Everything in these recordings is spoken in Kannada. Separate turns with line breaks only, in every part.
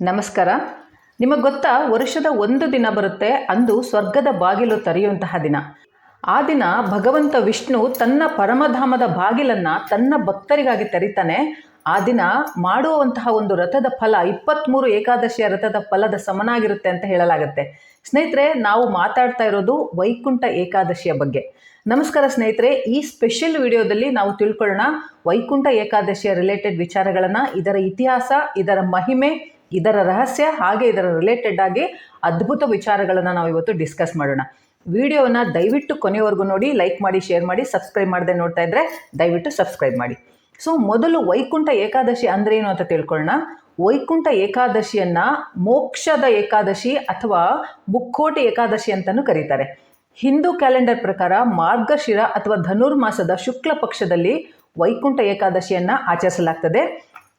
ನಮಸ್ಕಾರ. ನಿಮಗೆ ಗೊತ್ತಾ, ವರ್ಷದ ಒಂದು ದಿನ ಬರುತ್ತೆ, ಅಂದು ಸ್ವರ್ಗದ ಬಾಗಿಲು ತೆರೆಯುವಂತಹ ದಿನ. ಆ ದಿನ ಭಗವಂತ ವಿಷ್ಣು ತನ್ನ ಪರಮಧಾಮದ ಬಾಗಿಲನ್ನು ತನ್ನ ಭಕ್ತರಿಗಾಗಿ ತೆರಿತಾನೆ. ಆ ದಿನ ಮಾಡುವಂತಹ ಒಂದು ರಥದ ಫಲ ಇಪ್ಪತ್ತ್ಮೂರು ಏಕಾದಶಿಯ ರಥದ ಫಲದ ಸಮನಾಗಿರುತ್ತೆ ಅಂತ ಹೇಳಲಾಗುತ್ತೆ. ಸ್ನೇಹಿತರೆ, ನಾವು ಮಾತಾಡ್ತಾ ಇರೋದು ವೈಕುಂಠ ಏಕಾದಶಿಯ ಬಗ್ಗೆ. ನಮಸ್ಕಾರ ಸ್ನೇಹಿತರೆ, ಈ ಸ್ಪೆಷಲ್ ವಿಡಿಯೋದಲ್ಲಿ ನಾವು ತಿಳ್ಕೊಳ್ಳೋಣ ವೈಕುಂಠ ಏಕಾದಶಿಯ ರಿಲೇಟೆಡ್ ವಿಚಾರಗಳನ್ನು, ಇದರ ಇತಿಹಾಸ, ಇದರ ಮಹಿಮೆ ಇದರ ರಹಸ್ಯ ಹಾಗೆ ಇದರ ರಿಲೇಟೆಡ್ ಆಗಿ ಅದ್ಭುತ ವಿಚಾರಗಳನ್ನು ನಾವು ಇವತ್ತು ಡಿಸ್ಕಸ್ ಮಾಡೋಣ. ವಿಡಿಯೋನ ದಯವಿಟ್ಟು ಕೊನೆಯವರೆಗೂ ನೋಡಿ ಲೈಕ್ ಮಾಡಿ ಶೇರ್ ಮಾಡಿ ಸಬ್ಸ್ಕ್ರೈಬ್ ಮಾಡದೆ ನೋಡ್ತಾ ಇದ್ದರೆ ದಯವಿಟ್ಟು ಸಬ್ಸ್ಕ್ರೈಬ್ ಮಾಡಿ. ಸೊ ಮೊದಲು ವೈಕುಂಠ ಏಕಾದಶಿ ಅಂದ್ರೆ ಏನು ಅಂತ ತಿಳ್ಕೊಳ್ಳೋಣ ವೈಕುಂಠ ಏಕಾದಶಿಯನ್ನ ಮೋಕ್ಷದ ಏಕಾದಶಿ ಅಥವಾ ಮುಕ್ಕೋಟಿ ಏಕಾದಶಿ ಅಂತಲೂ ಕರೀತಾರೆ. ಹಿಂದೂ ಕ್ಯಾಲೆಂಡರ್ ಪ್ರಕಾರ ಮಾರ್ಗಶಿರ ಅಥವಾ ಧನುರ್ಮಾಸದ ಶುಕ್ಲ ಪಕ್ಷದಲ್ಲಿ ವೈಕುಂಠ ಏಕಾದಶಿಯನ್ನ ಆಚರಿಸಲಾಗ್ತದೆ.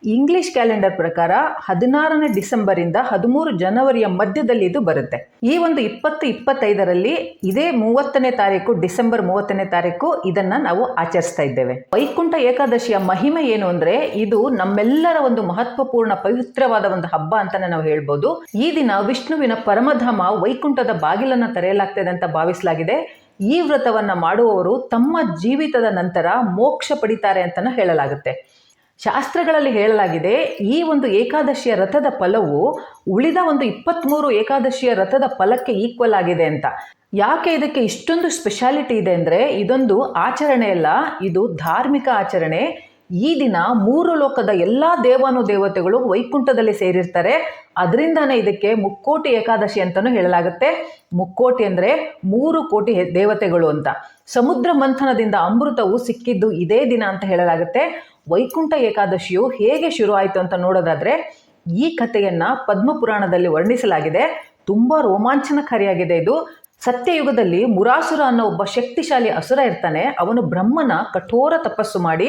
ಇಂಗ್ಲಿಷ್ ಕ್ಯಾಲೆಂಡರ್ ಪ್ರಕಾರ ಹದಿನಾರನೇ ಡಿಸೆಂಬರಿಂದ ಹದಿಮೂರು ಜನವರಿಯ ಮಧ್ಯದಲ್ಲಿ ಇದು ಬರುತ್ತೆ. ಈ ಒಂದು ಇಪ್ಪತ್ತು ಇಪ್ಪತ್ತೈದರಲ್ಲಿ ಇದೇ ಮೂವತ್ತನೇ ತಾರೀಕು, ಡಿಸೆಂಬರ್ ಮೂವತ್ತನೇ ತಾರೀಕು ಇದನ್ನ ನಾವು ಆಚರಿಸ್ತಾ ಇದ್ದೇವೆ. ವೈಕುಂಠ ಏಕಾದಶಿಯ ಮಹಿಮೆ ಏನು ಅಂದ್ರೆ ಇದು ನಮ್ಮೆಲ್ಲರ ಒಂದು ಮಹತ್ವಪೂರ್ಣ ಪವಿತ್ರವಾದ ಒಂದು ಹಬ್ಬ ಅಂತಾನೆ ನಾವು ಹೇಳ್ಬೋದು. ಈ ದಿನ ವಿಷ್ಣುವಿನ ಪರಮಧಾಮ ವೈಕುಂಠದ ಬಾಗಿಲನ್ನ ತೆರೆಯಲಾಗ್ತದೆ ಅಂತ ಭಾವಿಸಲಾಗಿದೆ. ಈ ವ್ರತವನ್ನ ಮಾಡುವವರು ತಮ್ಮ ಜೀವಿತದ ನಂತರ ಮೋಕ್ಷ ಪಡಿತಾರೆ ಅಂತ ಹೇಳಲಾಗುತ್ತೆ. ಶಾಸ್ತ್ರಗಳಲ್ಲಿ ಹೇಳಲಾಗಿದೆ, ಈ ಒಂದು ಏಕಾದಶಿಯ ರಥದ ಫಲವು ಉಳಿದ ಒಂದು ಇಪ್ಪತ್ತ್ಮೂರು ಏಕಾದಶಿಯ ರಥದ ಫಲಕ್ಕೆ ಈಕ್ವಲ್ ಆಗಿದೆ ಅಂತ. ಯಾಕೆ ಇದಕ್ಕೆ ಇಷ್ಟೊಂದು ಸ್ಪೆಷಾಲಿಟಿ ಇದೆ ಅಂದರೆ, ಇದೊಂದು ಆಚರಣೆ ಅಲ್ಲ, ಇದು ಧಾರ್ಮಿಕ ಆಚರಣೆ. ಈ ದಿನ ಮೂರು ಲೋಕದ ಎಲ್ಲ ದೇವಾನು ದೇವತೆಗಳು ವೈಕುಂಠದಲ್ಲಿ ಸೇರಿರ್ತಾರೆ. ಅದರಿಂದನೇ ಇದಕ್ಕೆ ಮುಕ್ಕೋಟಿ ಏಕಾದಶಿ ಅಂತಲೂ ಹೇಳಲಾಗುತ್ತೆ. ಮುಕ್ಕೋಟಿ ಅಂದರೆ ಮೂರು ಕೋಟಿ ದೇವತೆಗಳು ಅಂತ. ಸಮುದ್ರ ಮಂಥನದಿಂದ ಅಮೃತವು ಸಿಕ್ಕಿದ್ದು ಇದೇ ದಿನ ಅಂತ ಹೇಳಲಾಗುತ್ತೆ. ವೈಕುಂಠ ಏಕಾದಶಿಯು ಹೇಗೆ ಶುರು ಆಯಿತು ಅಂತ ನೋಡೋದಾದ್ರೆ, ಈ ಕಥೆಯನ್ನ ಪದ್ಮಪುರಾಣದಲ್ಲಿ ವರ್ಣಿಸಲಾಗಿದೆ. ತುಂಬ ರೋಮಾಂಚನಕಾರಿಯಾಗಿದೆ ಇದು. ಸತ್ಯಯುಗದಲ್ಲಿ ಮುರಾಸುರ ಅನ್ನೋ ಒಬ್ಬ ಶಕ್ತಿಶಾಲಿ ಅಸುರ ಇರ್ತಾನೆ. ಅವನು ಬ್ರಹ್ಮನ ಕಠೋರ ತಪಸ್ಸು ಮಾಡಿ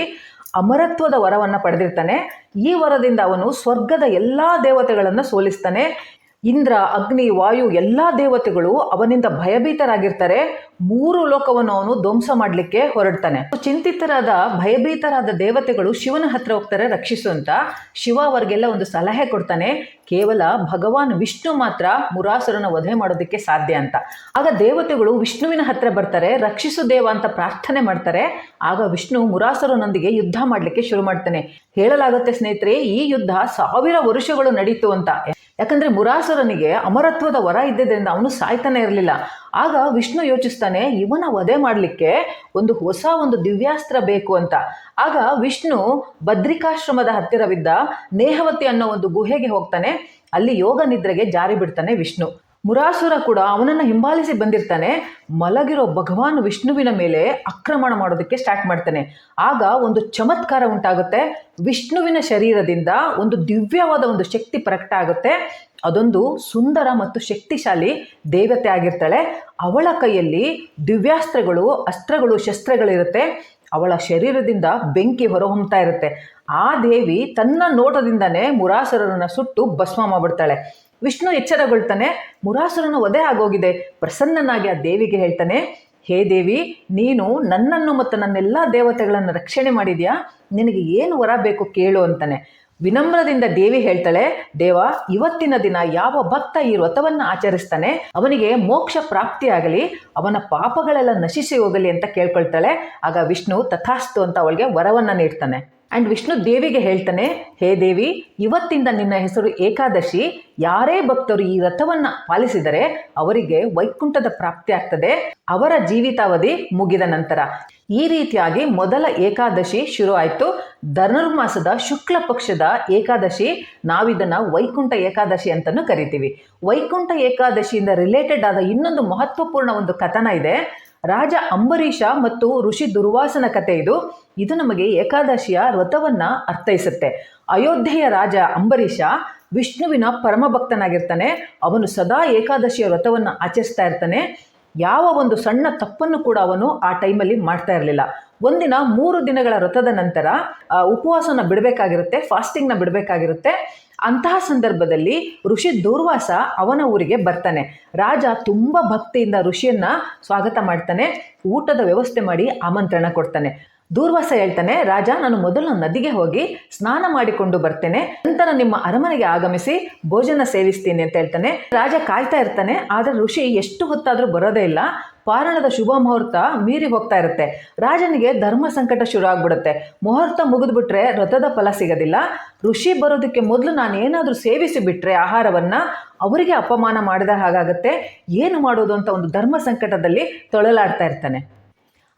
ಅಮರತ್ವದ ವರವನ್ನ ಪಡೆದಿರ್ತಾನೆ. ಈ ವರದಿಂದ ಅವನು ಸ್ವರ್ಗದ ಎಲ್ಲಾ ದೇವತೆಗಳನ್ನು ಸೋಲಿಸ್ತಾನೆ. ಇಂದ್ರ, ಅಗ್ನಿ, ವಾಯು ಎಲ್ಲಾ ದೇವತೆಗಳು ಅವನಿಂದ ಭಯಭೀತರಾಗಿರ್ತಾರೆ. ಮೂರು ಲೋಕವನ್ನು ಅವನು ಧ್ವಂಸ ಮಾಡಲಿಕ್ಕೆ ಹೊರಡ್ತಾನೆ. ಚಿಂತಿತರಾದ, ಭಯಭೀತರಾದ ದೇವತೆಗಳು ಶಿವನ ಹತ್ರ ಹೋಗ್ತಾರೆ ರಕ್ಷಿಸು ಅಂತ ಶಿವ ಅವರಿಗೆಲ್ಲ ಒಂದು ಸಲಹೆ ಕೊಡ್ತಾನೆ. ಕೇವಲ ಭಗವಾನ್ ವಿಷ್ಣು ಮಾತ್ರ ಮುರಾಸುರನ ವಧೆ ಮಾಡೋದಕ್ಕೆ ಸಾಧ್ಯ ಅಂತ. ಆಗ ದೇವತೆಗಳು ವಿಷ್ಣುವಿನ ಹತ್ರ ಬರ್ತಾರೆ, ರಕ್ಷಿಸು ದೇವ ಅಂತ ಪ್ರಾರ್ಥನೆ ಮಾಡ್ತಾರೆ. ಆಗ ವಿಷ್ಣು ಮುರಾಸುರನೊಂದಿಗೆ ಯುದ್ಧ ಮಾಡಲಿಕ್ಕೆ ಶುರು ಮಾಡ್ತಾನೆ. ಹೇಳಲಾಗುತ್ತೆ ಸ್ನೇಹಿತರೆ, ಈ ಯುದ್ಧ ಸಾವಿರ ವರುಷಗಳು ನಡೀತು ಅಂತ. ಯಾಕಂದ್ರೆ ಮುರಾಸುರನಿಗೆ ಅಮರತ್ವದ ವರ ಇದ್ದಿದ್ದರಿಂದ ಅವನು ಸಾಯ್ತಾನೆ ಇರಲಿಲ್ಲ. ಆಗ ವಿಷ್ಣು ಯೋಚಿಸ್ತಾನೆ, ಇವನ ವಧೆ ಮಾಡಲಿಕ್ಕೆ ಒಂದು ಹೊಸ ಒಂದು ದಿವ್ಯಾಸ್ತ್ರ ಬೇಕು ಅಂತ. ಆಗ ವಿಷ್ಣು ಬದ್ರಿಕಾಶ್ರಮದ ಹತ್ತಿರವಿದ್ದ ನೇಹವತಿ ಅನ್ನೋ ಒಂದು ಗುಹೆಗೆ ಹೋಗ್ತಾನೆ. ಅಲ್ಲಿ ಯೋಗ ನಿದ್ರೆಗೆ ಜಾರಿ ಬಿಡ್ತಾನೆ ವಿಷ್ಣು. ಮುರಾಸುರ ಕೂಡ ಅವನನ್ನು ಹಿಂಬಾಲಿಸಿ ಬಂದಿರ್ತಾನೆ. ಮಲಗಿರೋ ಭಗವಾನ್ ವಿಷ್ಣುವಿನ ಮೇಲೆ ಆಕ್ರಮಣ ಮಾಡೋದಕ್ಕೆ ಸ್ಟಾರ್ಟ್ ಮಾಡ್ತಾನೆ. ಆಗ ಒಂದು ಚಮತ್ಕಾರ ಉಂಟಾಗುತ್ತೆ. ವಿಷ್ಣುವಿನ ಶರೀರದಿಂದ ಒಂದು ದಿವ್ಯವಾದ ಒಂದು ಶಕ್ತಿ ಪ್ರಕಟ ಆಗುತ್ತೆ. ಅದೊಂದು ಸುಂದರ ಮತ್ತು ಶಕ್ತಿಶಾಲಿ ದೇವತೆ ಆಗಿರ್ತಾಳೆ. ಅವಳ ಕೈಯಲ್ಲಿ ದಿವ್ಯಾಸ್ತ್ರಗಳು, ಅಸ್ತ್ರಗಳು, ಶಸ್ತ್ರಗಳಿರುತ್ತೆ. ಅವಳ ಶರೀರದಿಂದ ಬೆಂಕಿ ಹೊರಹೊಮ್ತಾ ಇರುತ್ತೆ. ಆ ದೇವಿ ತನ್ನ ನೋಟದಿಂದನೇ ಮುರಾಸುರರನ್ನ ಸುಟ್ಟು ಭಸ್ಮ ಮಾಡ್ಬಿಡ್ತಾಳೆ. ವಿಷ್ಣು ಎಚ್ಚರಗೊಳ್ತಾನೆ, ಮುರಾಸುರನ ವಧೆ ಆಗೋಗಿದೆ, ಪ್ರಸನ್ನನಾಗಿ ಆ ದೇವಿಗೆ ಹೇಳ್ತಾನೆ, ಹೇ ದೇವಿ, ನೀನು ನನ್ನನ್ನು ಮತ್ತು ನನ್ನೆಲ್ಲ ದೇವತೆಗಳನ್ನು ರಕ್ಷಣೆ ಮಾಡಿದ್ಯಾ? ನಿನಗೆ ಏನು ವರ ಬೇಕು ಕೇಳು ಅಂತಾನೆ. ವಿನಮ್ರದಿಂದ ದೇವಿ ಹೇಳ್ತಾಳೆ, ದೇವ, ಇವತ್ತಿನ ದಿನ ಯಾವ ಭಕ್ತ ಈ ವ್ರತವನ್ನು ಆಚರಿಸ್ತಾನೆ? ಅವನಿಗೆ ಮೋಕ್ಷ ಪ್ರಾಪ್ತಿಯಾಗಲಿ, ಅವನ ಪಾಪಗಳೆಲ್ಲ ನಶಿಸಿ ಹೋಗಲಿ ಅಂತ ಕೇಳ್ಕೊಳ್ತಾಳೆ. ಆಗ ವಿಷ್ಣು ತಥಾಸ್ತು ಅಂತ ಅವಳಿಗೆ ವರವನ್ನು ನೀಡ್ತಾನೆ. ಅಂಡ್ ವಿಷ್ಣು ದೇವಿಗೆ ಹೇಳ್ತಾನೆ, ಹೇ ದೇವಿ, ಇವತ್ತಿಂದ ನಿನ್ನ ಹೆಸರು ಏಕಾದಶಿ. ಯಾರೇ ಭಕ್ತರು ಈ ರಥವನ್ನು ಪಾಲಿಸಿದರೆ ಅವರಿಗೆ ವೈಕುಂಠದ ಪ್ರಾಪ್ತಿ ಆಗ್ತದೆ. ಅವರ ಜೀವಿತಾವಧಿ ಮುಗಿದ ನಂತರ. ಈ ರೀತಿಯಾಗಿ ಮೊದಲ ಏಕಾದಶಿ ಶುರು ಆಯಿತು. ಧನುರ್ಮಾಸದ ಶುಕ್ಲ ಪಕ್ಷದ ಏಕಾದಶಿ, ನಾವಿದನ್ನು ವೈಕುಂಠ ಏಕಾದಶಿ ಅಂತಲೂ ಕರಿತೀವಿ. ವೈಕುಂಠ ಏಕಾದಶಿಯಿಂದ ರಿಲೇಟೆಡ್ ಆದ ಇನ್ನೊಂದು ಮಹತ್ವಪೂರ್ಣ ಒಂದು ಕಥನ ಇದೆ. ರಾಜ ಅಂಬರೀಷ ಮತ್ತು ಋಷಿ ದುರ್ವಾಸನ ಕಥೆ ಇದು. ಇದು ನಮಗೆ ಏಕಾದಶಿಯ ವ್ರತವನ್ನು ಅರ್ಥೈಸುತ್ತೆ. ಅಯೋಧ್ಯೆಯ ರಾಜ ಅಂಬರೀಷ ವಿಷ್ಣುವಿನ ಪರಮ ಭಕ್ತನಾಗಿರ್ತಾನೆ ಅವನು ಸದಾ ಏಕಾದಶಿಯ ವ್ರತವನ್ನು ಆಚರಿಸ್ತಾ ಇರ್ತಾನೆ. ಯಾವ ಒಂದು ಸಣ್ಣ ತಪ್ಪನ್ನು ಕೂಡ ಅವನು ಆ ಟೈಮಲ್ಲಿ ಮಾಡ್ತಾ ಇರಲಿಲ್ಲ. ಒಂದಿನ ಮೂರು ದಿನಗಳ ವ್ರತದ ನಂತರ ಉಪವಾಸನ ಬಿಡಬೇಕಾಗಿರುತ್ತೆ, ಫಾಸ್ಟಿಂಗ್ನ ಬಿಡಬೇಕಾಗಿರುತ್ತೆ. ಅಂತಹ ಸಂದರ್ಭದಲ್ಲಿ ಋಷಿ ದೂರ್ವಾಸ ಅವನ ಊರಿಗೆ ಬರ್ತಾನೆ. ರಾಜ ತುಂಬ ಭಕ್ತಿಯಿಂದ ಋಷಿಯನ್ನ ಸ್ವಾಗತ ಮಾಡ್ತಾನೆ, ಊಟದ ವ್ಯವಸ್ಥೆ ಮಾಡಿ ಆಮಂತ್ರಣ ಕೊಡ್ತಾನೆ. ದೂರ್ವಾಸ ಹೇಳ್ತಾನೆ, ರಾಜ, ನಾನು ಮೊದಲು ನದಿಗೆ ಹೋಗಿ ಸ್ನಾನ ಮಾಡಿಕೊಂಡು ಬರ್ತೇನೆ, ನಂತರ ನಿಮ್ಮ ಅರಮನೆಗೆ ಆಗಮಿಸಿ ಭೋಜನ ಸೇವಿಸ್ತೀನಿ ಅಂತ ಹೇಳ್ತಾನೆ. ರಾಜ ಕಾಯ್ತಾ ಇರ್ತಾನೆ, ಆದರೆ ಋಷಿ ಎಷ್ಟು ಹೊತ್ತಾದರೂ ಬರೋದೇ ಇಲ್ಲ. ಪಾರಣದ ಶುಭ ಮುಹೂರ್ತ ಮೀರಿ ಹೋಗ್ತಾ ಇರುತ್ತೆ. ರಾಜನಿಗೆ ಧರ್ಮ ಸಂಕಟ ಶುರು ಆಗ್ಬಿಡುತ್ತೆ. ಮುಹೂರ್ತ ಮುಗಿದ್ಬಿಟ್ರೆ ರಥದ ಫಲ ಸಿಗೋದಿಲ್ಲ. ಋಷಿ ಬರೋದಕ್ಕೆ ಮೊದಲು ನಾನು ಏನಾದರೂ ಸೇವಿಸಿ ಬಿಟ್ರೆ ಆಹಾರವನ್ನು ಅವರಿಗೆ ಅಪಮಾನ ಮಾಡಿದ ಹಾಗಾಗುತ್ತೆ. ಏನು ಮಾಡೋದು ಅಂತ ಒಂದು ಧರ್ಮ ಸಂಕಟದಲ್ಲಿ ತೊಳಲಾಡ್ತಾ ಇರ್ತಾನೆ.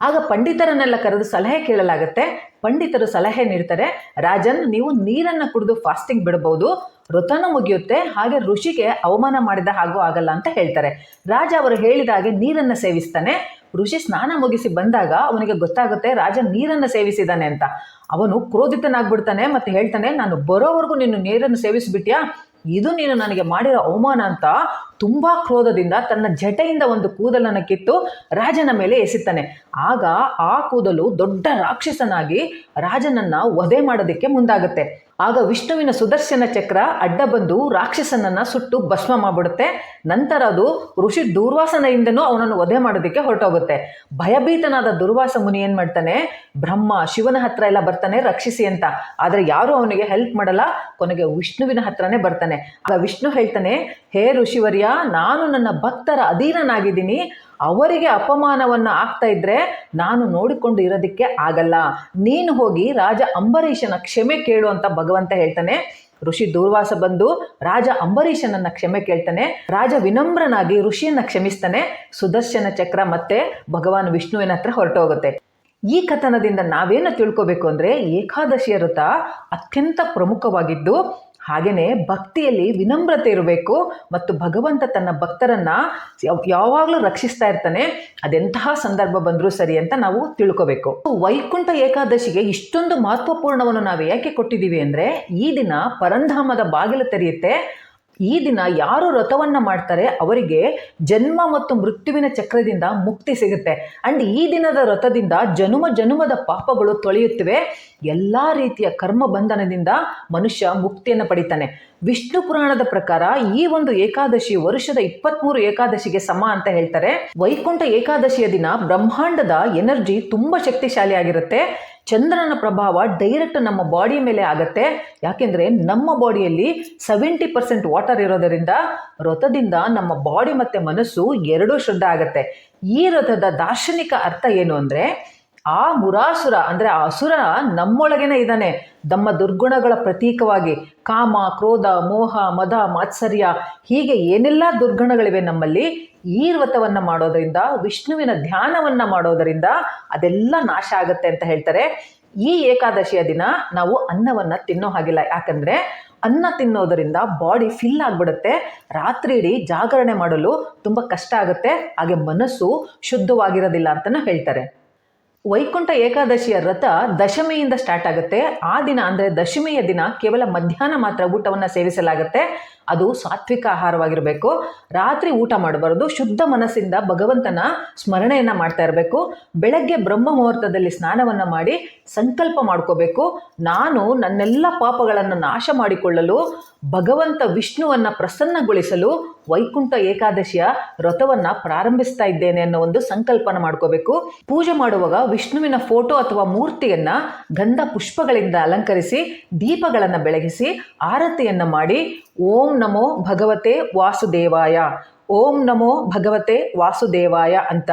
ಆಗ ಪಂಡಿತರನ್ನೆಲ್ಲ ಕರೆದು ಸಲಹೆ ಕೇಳಲಾಗುತ್ತೆ. ಪಂಡಿತರು ಸಲಹೆ ನೀಡ್ತಾರೆ, ರಾಜನ್, ನೀವು ನೀರನ್ನು ಕುಡಿದು ಫಾಸ್ಟಿಂಗ್ ಬಿಡಬಹುದು ವ್ರತನೂ ಮುಗಿಯುತ್ತೆ, ಹಾಗೆ ಋಷಿಗೆ ಅವಮಾನ ಮಾಡಿದ ಹಾಗೂ ಆಗಲ್ಲ ಅಂತ ಹೇಳ್ತಾರೆ. ರಾಜ ಅವರು ಹೇಳಿದ ಹಾಗೆ ನೀರನ್ನು ಸೇವಿಸ್ತಾನೆ. ಋಷಿ ಸ್ನಾನ ಮುಗಿಸಿ ಬಂದಾಗ ಅವನಿಗೆ ಗೊತ್ತಾಗುತ್ತೆ ರಾಜ ನೀರನ್ನು ಸೇವಿಸಿದಾನೆ ಅಂತ. ಅವನು ಕ್ರೋಧಿತನಾಗ್ಬಿಡ್ತಾನೆ ಮತ್ತೆ ಹೇಳ್ತಾನೆ, ನಾನು ಬರೋವರೆಗೂ ನೀನು ನೀರನ್ನು ಸೇವಿಸ್ಬಿಟ್ಯಾ? ಇದು ನೀನು ನನಗೆ ಮಾಡಿರೋ ಅವಮಾನ ಅಂತ ತುಂಬಾ ಕ್ರೋಧದಿಂದ ತನ್ನ ಜಟೆಯಿಂದ ಒಂದು ಕೂದಲನ್ನು ಕಿತ್ತು ರಾಜನ ಮೇಲೆ ಎಸಿತಾನೆ. ಆಗ ಆ ಕೂದಲು ದೊಡ್ಡ ರಾಕ್ಷಸನಾಗಿ ರಾಜನನ್ನ ವಧೆ ಮಾಡೋದಕ್ಕೆ ಮುಂದಾಗುತ್ತೆ. ಆಗ ವಿಷ್ಣುವಿನ ಸುದರ್ಶನ ಚಕ್ರ ಅಡ್ಡ ಬಂದು ರಾಕ್ಷಸನನ್ನ ಸುಟ್ಟು ಭಸ್ಮ ಮಾಡಿಬಿಡುತ್ತೆ. ನಂತರ ಅದು ಋಷಿ ದುರ್ವಾಸನೆಯಿಂದನೂ ಅವನನ್ನು ವಧೆ ಮಾಡೋದಕ್ಕೆ ಹೊರಟೋಗುತ್ತೆ. ಭಯಭೀತನಾದ ದುರ್ವಾಸ ಮುನಿ ಏನು ಮಾಡ್ತಾನೆ, ಬ್ರಹ್ಮ ಶಿವನ ಹತ್ರ ಎಲ್ಲ ಬರ್ತಾನೆ, ರಕ್ಷಿಸಿ ಅಂತ. ಆದರೆ ಯಾರು ಅವನಿಗೆ ಹೆಲ್ಪ್ ಮಾಡಲ್ಲ, ಕೊನೆಗೆ ವಿಷ್ಣುವಿನ ಹತ್ರನೇ ಬರ್ತಾನೆ. ಆಗ ವಿಷ್ಣು ಹೇಳ್ತಾನೆ, ಹೇ ಋಷಿವರ್ಯ, ನಾನು ನನ್ನ ಭಕ್ತರ ಅಧೀನನಾಗಿದ್ದೀನಿ. ಅವರಿಗೆ ಅಪಮಾನವನ್ನ ಆಗ್ತಾ ಇದ್ರೆ ನಾನು ನೋಡಿಕೊಂಡು ಇರೋದಕ್ಕೆ ಆಗಲ್ಲ. ನೀನು ಹೋಗಿ ರಾಜ ಅಂಬರೀಷನ ಕ್ಷಮೆ ಕೇಳು ಅಂತ ಭಗವಂತ ಹೇಳ್ತಾನೆ. ಋಷಿ ದೂರ್ವಾಸ ಬಂದು ರಾಜ ಅಂಬರೀಷನನ್ನ ಕ್ಷಮೆ ಕೇಳ್ತಾನೆ. ರಾಜ ವಿನಮ್ರನಾಗಿ ಋಷಿಯನ್ನ ಕ್ಷಮಿಸ್ತಾನೆ. ಸುದರ್ಶನ ಚಕ್ರ ಮತ್ತೆ ಭಗವಾನ್ ವಿಷ್ಣುವಿನ ಹತ್ರ ಹೊರಟೋಗುತ್ತೆ. ಈ ಕಥನದಿಂದ ನಾವೇನು ತಿಳ್ಕೋಬೇಕು ಅಂದ್ರೆ ಏಕಾದಶಿಯ ವ್ರತ ಅತ್ಯಂತ ಪ್ರಮುಖವಾಗಿದ್ದು ಹಾಗೆಯೇ ಭಕ್ತಿಯಲ್ಲಿ ವಿನಮ್ರತೆ ಇರಬೇಕು ಮತ್ತು ಭಗವಂತ ತನ್ನ ಭಕ್ತರನ್ನ ಯಾವ್- ಯಾವಾಗಲೂ ರಕ್ಷಿಸ್ತಾ ಇರ್ತಾನೆ, ಅದೆಂತಹ ಸಂದರ್ಭ ಬಂದರೂ ಸರಿ ಅಂತ ನಾವು ತಿಳ್ಕೋಬೇಕು. ವೈಕುಂಠ ಏಕಾದಶಿಗೆ ಇಷ್ಟೊಂದು ಮಹತ್ವಪೂರ್ಣವನ್ನು ನಾವು ಯಾಕೆ ಕೊಟ್ಟಿದ್ದೀವಿ ಅಂದರೆ, ಈ ದಿನ ಪರಂಧಾಮದ ಬಾಗಿಲು ತೆರೆಯುತ್ತೆ. ಈ ದಿನ ಯಾರು ವ್ರತವನ್ನು ಮಾಡ್ತಾರೆ, ಅವರಿಗೆ ಜನ್ಮ ಮತ್ತು ಮೃತ್ಯುವಿನ ಚಕ್ರದಿಂದ ಮುಕ್ತಿ ಸಿಗುತ್ತೆ. ಅಂಡ್ ಈ ದಿನದ ರಥದಿಂದ ಜನುಮ ಜನುಮದ ಪಾಪಗಳು ತೊಳೆಯುತ್ತಿವೆ. ಎಲ್ಲ ರೀತಿಯ ಕರ್ಮ ಬಂಧನದಿಂದ ಮನುಷ್ಯ ಮುಕ್ತಿಯನ್ನು ಪಡಿತಾನೆ. ವಿಷ್ಣು ಪುರಾಣದ ಪ್ರಕಾರ ಈ ಒಂದು ಏಕಾದಶಿ ವರ್ಷದ ಇಪ್ಪತ್ಮೂರು ಏಕಾದಶಿಗೆ ಸಮ ಅಂತ ಹೇಳ್ತಾರೆ. ವೈಕುಂಠ ಏಕಾದಶಿಯ ದಿನ ಬ್ರಹ್ಮಾಂಡದ ಎನರ್ಜಿ ತುಂಬ ಶಕ್ತಿಶಾಲಿಯಾಗಿರುತ್ತೆ ಚಂದ್ರನ ಪ್ರಭಾವ ಡೈರೆಕ್ಟ್ ನಮ್ಮ ಬಾಡಿ ಮೇಲೆ ಆಗತ್ತೆ. ಯಾಕೆಂದ್ರೆ ನಮ್ಮ ಬಾಡಿಯಲ್ಲಿ ಸೆವೆಂಟಿ ಪರ್ಸೆಂಟ್ ವಾಟರ್ ಇರೋದರಿಂದ ರಥದಿಂದ ನಮ್ಮ ಬಾಡಿ ಮತ್ತೆ ಮನಸ್ಸು ಎರಡೂ ಶುದ್ಧ ಆಗತ್ತೆ. ಈ ರಥದ ದಾರ್ಶನಿಕ ಅರ್ಥ ಏನು ಅಂದ್ರೆ ಆ ಮುರಾಸುರ ಅಂದ್ರೆ ಆ ಅಸುರ ನಮ್ಮೊಳಗೇನೆ ಇದ್ದಾನೆ. ನಮ್ಮ ದುರ್ಗುಣಗಳ ಪ್ರತೀಕವಾಗಿ ಕಾಮ, ಕ್ರೋಧ, ಮೋಹ, ಮದ, ಮಾತ್ಸರ್ಯ ಹೀಗೆ ಏನೆಲ್ಲ ದುರ್ಗುಣಗಳಿವೆ ನಮ್ಮಲ್ಲಿ ಈ ವ್ರತವನ್ನು ಮಾಡೋದರಿಂದ, ವಿಷ್ಣುವಿನ ಧ್ಯಾನವನ್ನ ಮಾಡೋದರಿಂದ ಅದೆಲ್ಲ ನಾಶ ಆಗುತ್ತೆ ಅಂತ ಹೇಳ್ತಾರೆ. ಈ ಏಕಾದಶಿಯ ದಿನ ನಾವು ಅನ್ನವನ್ನ ತಿನ್ನೋ ಹಾಗಿಲ್ಲ. ಯಾಕಂದ್ರೆ ಅನ್ನ ತಿನ್ನೋದರಿಂದ ಬಾಡಿ ಫಿಲ್ ಆಗಿಬಿಡುತ್ತೆ. ರಾತ್ರಿ ಇಡೀ ಜಾಗರಣೆ ಮಾಡಲು ತುಂಬ ಕಷ್ಟ ಆಗುತ್ತೆ. ಹಾಗೆ ಮನಸ್ಸು ಶುದ್ಧವಾಗಿರೋದಿಲ್ಲ ಅಂತಲೂ ಹೇಳ್ತಾರೆ. ವೈಕುಂಠ ಏಕಾದಶಿಯ ರಥ ದಶಮಿಯಿಂದ ಸ್ಟಾರ್ಟ್ ಆಗುತ್ತೆ. ಆ ದಿನ ಅಂದರೆ ದಶಮಿಯ ದಿನ ಕೇವಲ ಮಧ್ಯಾಹ್ನ ಮಾತ್ರ ಊಟವನ್ನು ಸೇವಿಸಲಾಗುತ್ತೆ. ಅದು ಸಾತ್ವಿಕ ಆಹಾರವಾಗಿರಬೇಕು. ರಾತ್ರಿ ಊಟ ಮಾಡಬಾರ್ದು. ಶುದ್ಧ ಮನಸ್ಸಿಂದ ಭಗವಂತನ ಸ್ಮರಣೆಯನ್ನು ಮಾಡ್ತಾ ಇರಬೇಕು. ಬೆಳಗ್ಗೆ ಬ್ರಹ್ಮ ಮುಹೂರ್ತದಲ್ಲಿ ಸ್ನಾನವನ್ನು ಮಾಡಿ ಸಂಕಲ್ಪ ಮಾಡ್ಕೋಬೇಕು. ನಾನು ನನ್ನೆಲ್ಲ ಪಾಪಗಳನ್ನು ನಾಶ ಮಾಡಿಕೊಳ್ಳಲು, ಭಗವಂತ ವಿಷ್ಣುವನ್ನು ಪ್ರಸನ್ನಗೊಳಿಸಲು ವೈಕುಂಠ ಏಕಾದಶಿಯ ವ್ರತವನ್ನು ಪ್ರಾರಂಭಿಸ್ತಾ ಇದ್ದೇನೆ ಅನ್ನೋ ಒಂದು ಸಂಕಲ್ಪನ ಮಾಡ್ಕೋಬೇಕು. ಪೂಜೆ ಮಾಡುವಾಗ ವಿಷ್ಣುವಿನ ಫೋಟೋ ಅಥವಾ ಮೂರ್ತಿಯನ್ನು ಗಂಧ ಪುಷ್ಪಗಳಿಂದ ಅಲಂಕರಿಸಿ, ದೀಪಗಳನ್ನು ಬೆಳಗಿಸಿ, ಆರತಿಯನ್ನು ಮಾಡಿ, ಓಂ ನಮೋ ಭಗವತೆ ವಾಸುದೇವಾಯ. ಓಂ ನಮೋ ಭಗವತೆ ವಾಸುದೇವಾಯ ಅಂತ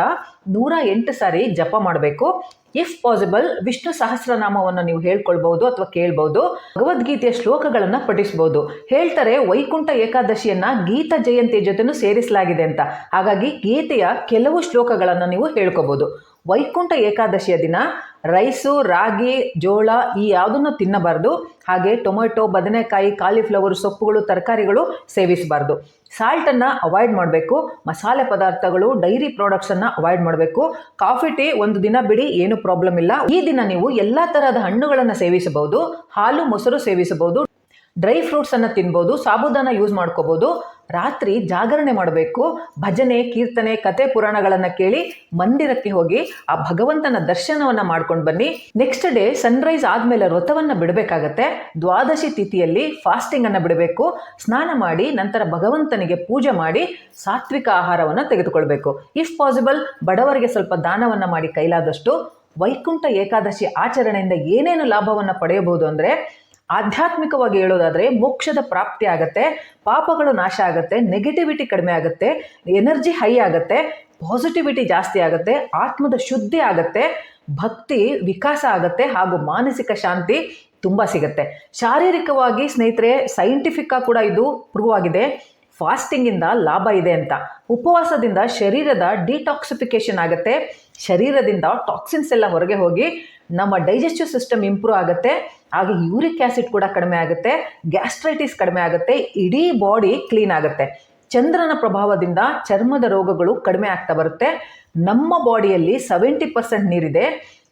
ನೂರ ಎಂಟು ಸಾರಿ ಜಪ ಮಾಡಬೇಕು. ಇಫ್ ಪಾಸಿಬಲ್ ವಿಷ್ಣು ಸಹಸ್ರನಾಮವನ್ನು ನೀವು ಹೇಳ್ಕೊಳ್ಬಹುದು ಅಥವಾ ಕೇಳ್ಬಹುದು. ಭಗವದ್ಗೀತೆಯ ಶ್ಲೋಕಗಳನ್ನು ಪಠಿಸಬಹುದು. ಹೇಳ್ತಾರೆ ವೈಕುಂಠ ಏಕಾದಶಿಯನ್ನ ಗೀತಾ ಜಯಂತಿ ಜೊತೆನೂ ಸೇರಿಸಲಾಗಿದೆ ಅಂತ. ಹಾಗಾಗಿ ಗೀತೆಯ ಕೆಲವು ಶ್ಲೋಕಗಳನ್ನು ನೀವು ಹೇಳ್ಕೋಬಹುದು ವೈಕುಂಠ ಏಕಾದಶಿಯ ದಿನ ರೈಸು, ರಾಗಿ, ಜೋಳ ಈ ಯಾವುದನ್ನು ತಿನ್ನಬಾರ್ದು. ಹಾಗೆ ಟೊಮೆಟೊ, ಬದನೆಕಾಯಿ, ಕಾಲಿಫ್ಲವರ್, ಸೊಪ್ಪುಗಳು, ತರಕಾರಿಗಳು ಸೇವಿಸಬಾರ್ದು. ಸಾಲ್ಟನ್ನು ಅವಾಯ್ಡ್ ಮಾಡಬೇಕು. ಮಸಾಲೆ ಪದಾರ್ಥಗಳು, ಡೈರಿ ಪ್ರಾಡಕ್ಟ್ಸನ್ನು ಅವಾಯ್ಡ್ ಮಾಡಬೇಕು. ಕಾಫಿ, ಟೀ ಒಂದು ದಿನ ಬಿಡಿ, ಏನು ಪ್ರಾಬ್ಲಮ್ ಇಲ್ಲ. ಈ ದಿನ ನೀವು ಎಲ್ಲ ತರಹದ ಹಣ್ಣುಗಳನ್ನು ಸೇವಿಸಬಹುದು. ಹಾಲು, ಮೊಸರು ಸೇವಿಸಬಹುದು. ಡ್ರೈ ಫ್ರೂಟ್ಸನ್ನು ತಿನ್ಬೋದು. ಸಾಬುದಾನ ಯೂಸ್ ಮಾಡ್ಕೋಬೋದು. ರಾತ್ರಿ ಜಾಗರಣೆ ಮಾಡಬೇಕು, ಭಜನೆ, ಕೀರ್ತನೆ ಕತೆ ಪುರಾಣಗಳನ್ನು ಕೇಳಿ ಮಂದಿರಕ್ಕೆ ಹೋಗಿ ಆ ಭಗವಂತನ ದರ್ಶನವನ್ನು ಮಾಡ್ಕೊಂಡು ಬನ್ನಿ. ನೆಕ್ಸ್ಟ್ ಡೇ ಸನ್ರೈಸ್ ಆದಮೇಲೆ ವ್ರತವನ್ನು ಬಿಡಬೇಕಾಗತ್ತೆ. ದ್ವಾದಶಿ ತಿಥಿಯಲ್ಲಿ ಫಾಸ್ಟಿಂಗನ್ನು ಬಿಡಬೇಕು. ಸ್ನಾನ ಮಾಡಿ ನಂತರ ಭಗವಂತನಿಗೆ ಪೂಜೆ ಮಾಡಿ ಸಾತ್ವಿಕ ಆಹಾರವನ್ನು ತೆಗೆದುಕೊಳ್ಬೇಕು. ಇಫ್ ಪಾಸಿಬಲ್ ಬಡವರಿಗೆ ಸ್ವಲ್ಪ ದಾನವನ್ನು ಮಾಡಿ ಕೈಲಾದಷ್ಟು ವೈಕುಂಠ ಏಕಾದಶಿ ಆಚರಣೆಯಿಂದ ಏನೇನು ಲಾಭವನ್ನು ಪಡೆಯಬಹುದು ಅಂದರೆ ಆಧ್ಯಾತ್ಮಿಕವಾಗಿ ಹೇಳೋದಾದರೆ ಮೋಕ್ಷದ ಪ್ರಾಪ್ತಿ ಆಗುತ್ತೆ, ಪಾಪಗಳು ನಾಶ ಆಗುತ್ತೆ ನೆಗೆಟಿವಿಟಿ ಕಡಿಮೆ ಆಗುತ್ತೆ ಎನರ್ಜಿ ಹೈ ಆಗುತ್ತೆ ಪಾಸಿಟಿವಿಟಿ ಜಾಸ್ತಿ ಆಗುತ್ತೆ, ಆತ್ಮದ ಶುದ್ಧಿ ಆಗುತ್ತೆ, ಭಕ್ತಿ ವಿಕಾಸ ಆಗುತ್ತೆ ಹಾಗೂ ಮಾನಸಿಕ ಶಾಂತಿ ತುಂಬ ಸಿಗುತ್ತೆ. ಶಾರೀರಿಕವಾಗಿ ಸ್ನೇಹಿತರೆ ಸೈಂಟಿಫಿಕ್ಕಾಗಿ ಕೂಡ ಇದು ಪ್ರೂವ್ ಆಗಿದೆ ಫಾಸ್ಟಿಂಗಿಂದ ಲಾಭ ಇದೆ ಅಂತ. ಉಪವಾಸದಿಂದ ಶರೀರದ ಡಿಟಾಕ್ಸಿಫಿಕೇಶನ್ ಆಗುತ್ತೆ. ಶರೀರದಿಂದ ಟಾಕ್ಸಿನ್ಸ್ ಎಲ್ಲ ಹೊರಗೆ ಹೋಗಿ ನಮ್ಮ ಡೈಜೆಸ್ಟಿವ್ ಸಿಸ್ಟಮ್ ಇಂಪ್ರೂವ್ ಆಗುತ್ತೆ. ಹಾಗೆ ಯೂರಿಕ್ ಆ್ಯಸಿಡ್ ಕೂಡ ಕಡಿಮೆ ಆಗುತ್ತೆ. ಗ್ಯಾಸ್ಟ್ರೈಟಿಸ್ ಕಡಿಮೆ ಆಗುತ್ತೆ. ಇಡೀ ಬಾಡಿ ಕ್ಲೀನ್ ಆಗುತ್ತೆ. ಚಂದ್ರನ ಪ್ರಭಾವದಿಂದ ಚರ್ಮದ ರೋಗಗಳು ಕಡಿಮೆ ಆಗ್ತಾ ಬರುತ್ತೆ. ನಮ್ಮ ಬಾಡಿಯಲ್ಲಿ ಸೆವೆಂಟಿ ಪರ್ಸೆಂಟ್ ನೀರಿದೆ.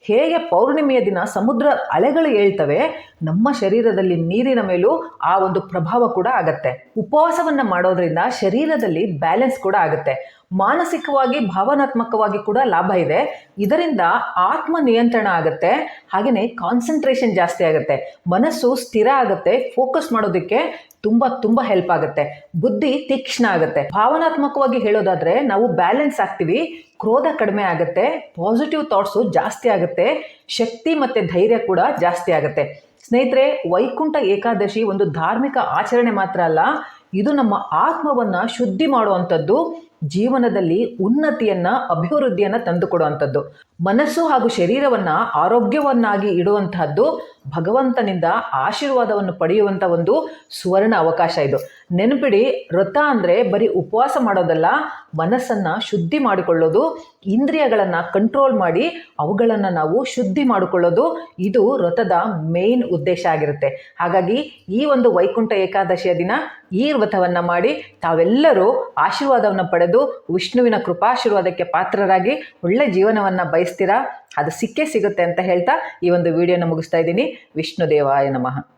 ಹೇಗೆ ಪೌರ್ಣಿಮೆಯ ದಿನ ಸಮುದ್ರ ಅಲೆಗಳು ಏಳ್ತವೆ, ನಮ್ಮ ಶರೀರದಲ್ಲಿ ನೀರಿನ ಮೇಲೂ ಆ ಒಂದು ಪ್ರಭಾವ ಕೂಡ ಆಗತ್ತೆ. ಉಪವಾಸವನ್ನು ಮಾಡೋದ್ರಿಂದ ಶರೀರದಲ್ಲಿ ಬ್ಯಾಲೆನ್ಸ್ ಕೂಡ ಆಗುತ್ತೆ. ಮಾನಸಿಕವಾಗಿ, ಭಾವನಾತ್ಮಕವಾಗಿ ಕೂಡ ಲಾಭ ಇದೆ. ಇದರಿಂದ ಆತ್ಮ ನಿಯಂತ್ರಣ ಆಗುತ್ತೆ. ಹಾಗೆಯೇ ಕಾನ್ಸಂಟ್ರೇಷನ್ ಜಾಸ್ತಿ ಆಗುತ್ತೆ. ಮನಸ್ಸು ಸ್ಥಿರ ಆಗುತ್ತೆ. ಫೋಕಸ್ ಮಾಡೋದಕ್ಕೆ ತುಂಬ ತುಂಬ ಹೆಲ್ಪ್ ಆಗುತ್ತೆ. ಬುದ್ಧಿ ತೀಕ್ಷ್ಣ ಆಗುತ್ತೆ. ಭಾವನಾತ್ಮಕವಾಗಿ ಹೇಳೋದಾದ್ರೆ ನಾವು ಬ್ಯಾಲೆನ್ಸ್ ಆಗ್ತೀವಿ. ಕ್ರೋಧ ಕಡಿಮೆ ಆಗುತ್ತೆ. ಪಾಸಿಟಿವ್ ಥಾಟ್ಸು ಜಾಸ್ತಿ ಆಗುತ್ತೆ. ಶಕ್ತಿ ಮತ್ತು ಧೈರ್ಯ ಕೂಡ ಜಾಸ್ತಿ ಆಗುತ್ತೆ. ಸ್ನೇಹಿತರೆ, ವೈಕುಂಠ ಏಕಾದಶಿ ಒಂದು ಧಾರ್ಮಿಕ ಆಚರಣೆ ಮಾತ್ರ ಅಲ್ಲ, ಇದು ನಮ್ಮ ಆತ್ಮವನ್ನು ಶುದ್ಧಿ ಮಾಡುವಂಥದ್ದು. ಜೀವನದಲ್ಲಿ ಉನ್ನತಿಯನ್ನ, ಅಭಿವೃದ್ಧಿಯನ್ನ ತಂದುಕೊಡುವಂಥದ್ದು. ಮನಸ್ಸು ಹಾಗೂ ಶರೀರವನ್ನ ಆರೋಗ್ಯವನ್ನಾಗಿ ಇಡುವಂತಹದ್ದು ಭಗವಂತನಿಂದ ಆಶೀರ್ವಾದವನ್ನು ಪಡೆಯುವಂಥ ಒಂದು ಸುವರ್ಣ ಅವಕಾಶ ಇದು. ನೆನಪಿಡಿ, ವ್ರತ ಅಂದರೆ ಬರೀ ಉಪವಾಸ ಮಾಡೋದಲ್ಲ, ಮನಸ್ಸನ್ನು ಶುದ್ಧಿ ಮಾಡಿಕೊಳ್ಳೋದು, ಇಂದ್ರಿಯಗಳನ್ನು ಕಂಟ್ರೋಲ್ ಮಾಡಿ ಅವುಗಳನ್ನು ನಾವು ಶುದ್ಧಿ ಮಾಡಿಕೊಳ್ಳೋದು ಇದು ವ್ರತದ ಮೇನ್ ಉದ್ದೇಶ ಆಗಿರುತ್ತೆ. ಹಾಗಾಗಿ ಈ ಒಂದು ವೈಕುಂಠ ಏಕಾದಶಿಯ ದಿನ ಈ ವ್ರತವನ್ನು ಮಾಡಿ ತಾವೆಲ್ಲರೂ ಆಶೀರ್ವಾದವನ್ನು ಪಡೆದು ವಿಷ್ಣುವಿನ ಕೃಪಾಶೀರ್ವಾದಕ್ಕೆ ಪಾತ್ರರಾಗಿ ಒಳ್ಳೆ ಜೀವನವನ್ನು ಬಯಸ್ತೀರಾ? ಅದು ಸಿಕ್ಕೇ ಸಿಗುತ್ತೆ ಅಂತ ಹೇಳ್ತಾ ಈ ಒಂದು ವಿಡಿಯೋನ ಮುಗಿಸ್ತಾ ಇದ್ದೀನಿ. ವಿಷ್ಣು ದೇವಾಯ ನಮಃ.